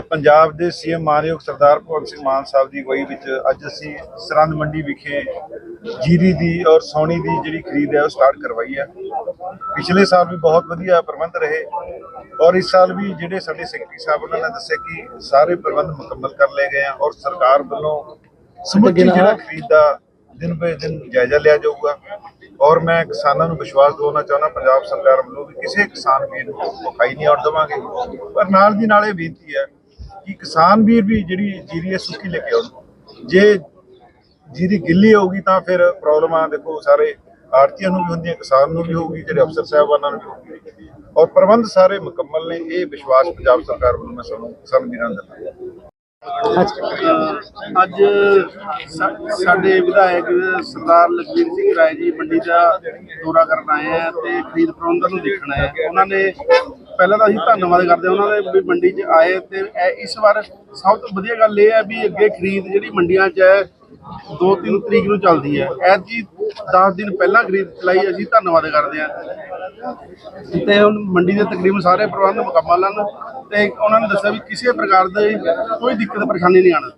ਪੰਜਾਬ ਦੇ ਸੀਐਮ ਮਾਨਯੋਗ ਸਰਦਾਰ ਭਗਵੰਤ ਸਿੰਘ ਮਾਨ ਸਾਹਿਬ ਦੀ ਅਗਵਾਈ ਵਿੱਚ ਅੱਜ ਅਸੀਂ ਸਰੰਦ ਮੰਡੀ ਵਿਖੇ ਜੀਰੀ ਦੀ ਔਰ ਸੌਣੀ ਦੀ ਜਿਹੜੀ ਖਰੀਦ ਹੈ ਉਹ ਸਟਾਰਟ ਕਰਵਾਈ ਹੈ। ਪਿਛਲੇ ਸਾਲ ਵੀ ਬਹੁਤ ਵਧੀਆ ਪ੍ਰਬੰਧ ਰਹੇ ਔਰ ਇਸ ਸਾਲ ਵੀ ਜਿਹੜੇ ਸਾਡੇ ਸੈਕਟਰੀ ਸਾਹਿਬ ਉਹਨਾਂ ਨੇ ਦੱਸਿਆ ਕਿ ਸਾਰੇ ਪ੍ਰਬੰਧ ਮੁਕੰਮਲ ਕਰ ਲਏ ਗਏ ਆ ਔਰ ਸਰਕਾਰ ਵੱਲੋਂ ਸਮੁੱਚੀ ਜਿਹੜਾ ਖਰੀਦ ਦਾ ਦਿਨ ਬੇ ਦਿਨ ਜਾਇਜ਼ਾ ਲਿਆ ਜਾਊਗਾ ਔਰ ਮੈਂ ਕਿਸਾਨਾਂ ਨੂੰ ਵਿਸ਼ਵਾਸ ਦਿਵਾਉਣਾ ਚਾਹੁੰਦਾ ਪੰਜਾਬ ਸਰਕਾਰ ਵੱਲੋਂ ਵੀ ਕਿਸੇ ਕਿਸਾਨ ਵੀਰ ਨੂੰ ਮੁਖਾਈ ਨਹੀਂ ਆਉਣ ਦੇਵਾਂਗੇ। ਪਰ ਨਾਲ ਦੀ ਨਾਲ ਇਹ ਬੇਨਤੀ ਹੈ ਕਿ ਕਿਸਾਨ ਵੀਰ ਵੀ ਜਿਹੜੀ ਜੀਰੀ ਹੈ ਸੁੱਕੀ ਲੈ ਕੇ ਆਉਣ। ਜੇ ਜੀਰੀ ਗਿੱਲੀ ਹੋਊਗੀ ਤਾਂ ਫਿਰ ਪ੍ਰੋਬਲਮਾਂ ਦੇਖੋ ਸਾਰੇ ਆੜਤੀਆਂ ਨੂੰ ਵੀ ਹੁੰਦੀਆਂ, ਕਿਸਾਨ ਨੂੰ ਵੀ ਹੋਊਗੀ, ਜਿਹੜੇ ਅਫਸਰ ਸਾਹਿਬਾਨਾਂ ਨੂੰ ਵੀ ਹੋਊਗੀ। ਔਰ ਪ੍ਰਬੰਧ ਸਾਰੇ ਮੁਕੰਮਲ ਨੇ, ਇਹ ਵਿਸ਼ਵਾਸ ਪੰਜਾਬ ਸਰਕਾਰ ਵੱਲੋਂ ਮੈਂ ਸਾਨੂੰ ਕਿਸਾਨ ਵੀਰਾਂ ਨੂੰ ਦਿੰਦਾ। ਅੱਜ ਸਾਡੇ ਵਿਧਾਇਕ ਸਰਦਾਰ ਲਖਵੀਰ ਸਿੰਘ ਰਾਏ ਜੀ ਮੰਡੀ ਦਾ ਦੌਰਾ ਕਰਨ ਆਏ ਆ ਤੇ ਖਰੀਦ ਪ੍ਰਬੰਧਾਂ ਨੂੰ ਦੇਖਣ ਆਏ ਆ। ਉਹਨਾਂ ਨੇ ਪਹਿਲਾਂ ਤਾਂ ਅਸੀਂ ਧੰਨਵਾਦ ਕਰਦੇ ਹਾਂ ਉਹਨਾਂ ਦੇ ਵੀ ਮੰਡੀ 'ਚ ਆਏ ਤੇ ਇਹ- ਇਸ ਵਾਰ ਸਭ ਤੋਂ ਵਧੀਆ ਗੱਲ ਇਹ ਹੈ ਵੀ ਅੱਗੇ ਖਰੀਦ ਜਿਹੜੀ ਮੰਡੀਆਂ 'ਚ ਹੈ 2-3 ਤਰੀਕ ਨੂੰ ਚੱਲਦੀ ਹੈ। ਐਤਕੀ 10 ਦਿਨ ਪਹਿਲਾਂ ਖਰੀਦ ਚਲਾਈ ਅਸੀਂ ਧੰਨਵਾਦ ਕਰਦੇ ਹਾਂ। ਤੇ ਹੁਣ ਮੰਡੀ ਦੇ ਤਕਰੀਬਨ ਸਾਰੇ ਪ੍ਰਬੰਧ ਮੁਕੰਮਲ ਹਨ ਤੇ ਉਹਨਾਂ ਨੇ ਦੱਸਿਆ ਵੀ ਕਿਸੇ ਪ੍ਰਕਾਰ ਦੀ ਕੋਈ ਦਿੱਕਤ ਪਰੇਸ਼ਾਨੀ ਨਹੀਂ ਆਉਣੀ।